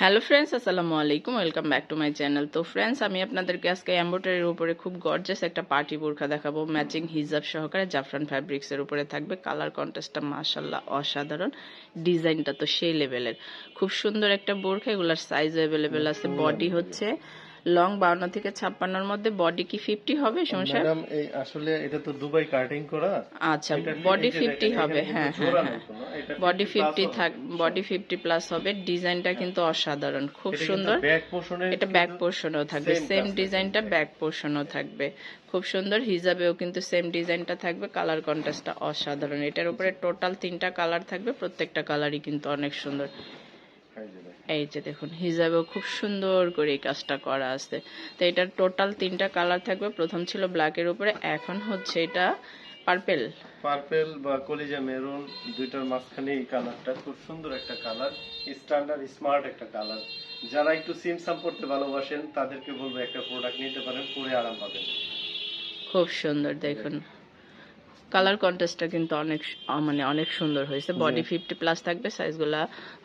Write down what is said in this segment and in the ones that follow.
Hello friends আসসালামু আলাইকুম welcome back to my channel তো ফ্রেন্ডস আমি আপনাদেরকে আজকে অ্যাম্বোটারির উপরে খুব গর্জাস একটা পার্টি বোরখা দেখাবো। ম্যাচিং হিজাব সহকারে জাফরান ফ্যাব্রিক্সের উপরে থাকবে। কালার কন্টেস্টটা মাশাল্লাহ অসাধারণ। ডিজাইনটা তো সেই লেভেলের খুব সুন্দর একটা বোরখা, এগুলার সাইজ অ্যাভেলেবেল আছে। বডি হচ্ছে লং বাউন্ন থেকে ছাপ্পান্নর মধ্যে বডি কি ফিফটি হবে সমস্যা ম্যাডাম এই আসলে এটা তো দুবাই কাটিং করা। আচ্ছা বডি ফিফটি হবে হ্যাঁ হ্যাঁ হ্যাঁ। বডি 50 ফিফটি থাক বডি ফিফটি প্লাস হবে ডিজাইনটা কিন্তু অসাধারণ খুব সুন্দর। এটা ব্যাক পোর্শনও থাকবে সেম ডিজাইনটা ব্যাক পোর্শনও থাকবে। খুব সুন্দর হিজাবেও কিন্তু সেম ডিজাইনটা থাকবে কালার কন্ট্রাস্টটা অসাধারণ। এটার উপরে টোটাল তিনটা কালার থাকবে প্রত্যেকটা কালারই কিন্তু অনেক সুন্দর। এই যে দেখেন। হিজাবেও খুব সুন্দর করে এই কাজটা করা আছে। তো এটার টোটাল তিনটা কালার থাকবে। প্রথম ছিল ব্ল্যাকের উপরে এখন হচ্ছে এটা পার্পেল পার্পেল বা কলিজা মেরুন দুইটার মাঝখানে এই কালারটা খুব সুন্দর একটা কালার স্ট্যান্ডার্ড স্মার্ট একটা কালার যারা একটু সিমসাম পড়তে ভালোবাসেন তাদেরকে বলব একটা প্রোডাক্ট নিতে পারেন পরে আরাম পাবেন। খুব সুন্দর দেখুন। কালার কন্টেস্টটা কিন্তু অনেক মানে অনেক সুন্দর হয়েছে। বডি ফিফটি প্লাস থাকবে সাইজগুলা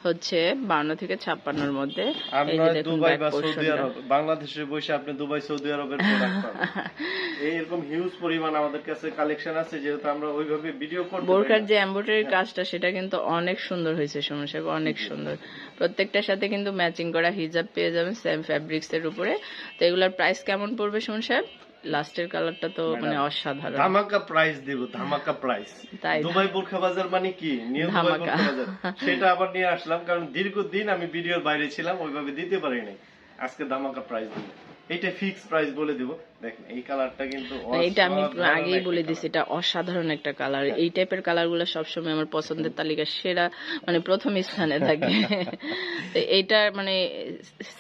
হচ্ছে বান্ন থেকে ছাপ্পান্নর মধ্যে। এই যে দেখুন দুবাই বা সৌদি আরব বাংলাদেশে বসে আপনি দুবাই সৌদি আরবের প্রোডাক্ট পাবেন। এইরকম হিউজ পরিমাণ আমাদের কাছে কালেকশন আছে যেহেতু আমরা ওইভাবে ভিডিও পারি বোরকার যে এমব্রয়ডারি কাজটা সেটা কিন্তু অনেক সুন্দর হয়েছে সমস্যা অনেক সুন্দর। প্রত্যেকটার সাথে কিন্তু ম্যাচিং করা হিজাব পেয়ে যাবেন সেম ফ্যাব্রিক্স এর উপরে। তো এগুলার প্রাইস কেমন পড়বে সুমন সাহেব? লাস্টের কালারটা তো মানে অসাধারণ। ধামাকা প্রাইস দেব ধামাকা প্রাইস তাই দুবাই বোরখা বাজার মানে কি? নিউ দুবাই বোরখা বাজার। সেটা আবার নিয়ে আসলাম কারণ দীর্ঘদিন আমি ভিডিওর বাইরে ছিলাম ওইভাবে দিতে পারি নাই। আজকে ধামাকা প্রাইস দিব। এটা ফিক্স প্রাইস বলে দিব। দেখেন এই কালারটা কিন্তু এটা আমি আগেই বলে। দিছি এটা অসাধারণ একটা কালার এই টাইপের কালারগুলো সবসময় আমার পছন্দের তালিকা সেরা মানে প্রথম স্থানে থাকে। তো এইটা মানে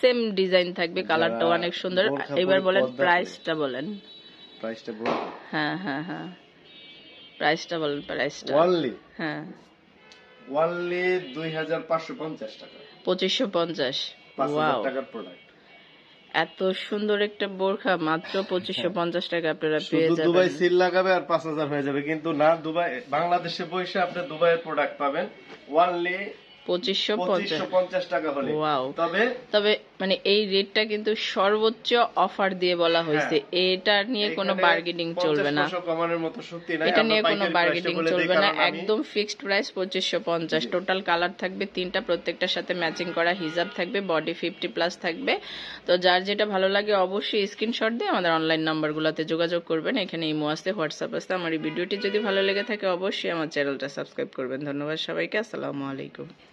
সেম ডিজাইন থাকবে কালারটাও যারা অনেক সুন্দর। এবার বলেন। প্রাইসটা বলেন। প্রাইসটা বল হ্যাঁ হ্যাঁ হ্যাঁ। প্রাইসটা বলেন প্রাইসটা ওয়ানলি হ্যাঁ। পাঁচশো পঞ্চাশ টাকা। পঁচিশশো পঞ্চাশ। পাঁচ হাজার ওয়াও টাকার প্রোডাক্ট এত সুন্দর একটা বোরখা মাত্র পঁচিশশো পঞ্চাশ টাকা আপনারা পেয়ে যাবেন। দুবাই সিল লাগাবে আর পাঁচ হাজার হয়ে যাবে। কিন্তু না দুবাই বাংলাদেশে বসে আপনি দুবাইয়ের প্রোডাক্ট পাবেন। ওয়ানলি পঁচিশশো পঞ্চাশ। টাকা হলে। ওয়াও। তবে তবে মানে এই রেটটা কিন্তু সর্বোচ্চ অফার দিয়ে বলা হয়েছে। এটা নিয়ে কোনো বার্গেনিং চলবে না। কমানোর মতো শক্তি নাই। এটা নিয়ে কোনো বার্গেনিং চলবে না। একদম ফিক্সড প্রাইস পঁচিশশো পঞ্চাশ। টোটাল কালার থাকবে তিনটা প্রত্যেকটার সাথে ম্যাচিং করা হিজাব থাকবে বডি ফিফটি প্লাস থাকবে। তো যার যেটা ভালো লাগে অবশ্যই স্ক্রিনশট দিয়ে আমাদের অনলাইন নাম্বারগুলোতে যোগাযোগ করবেন। এখানে ইমো আসতে হোয়াটসঅ্যাপ আসতে আমার এই ভিডিওটি যদি ভালো লেগে থাকে অবশ্যই আমার চ্যানেলটা সাবস্ক্রাইব করবেন। ধন্যবাদ সবাইকে। আসসালামু আলাইকুম।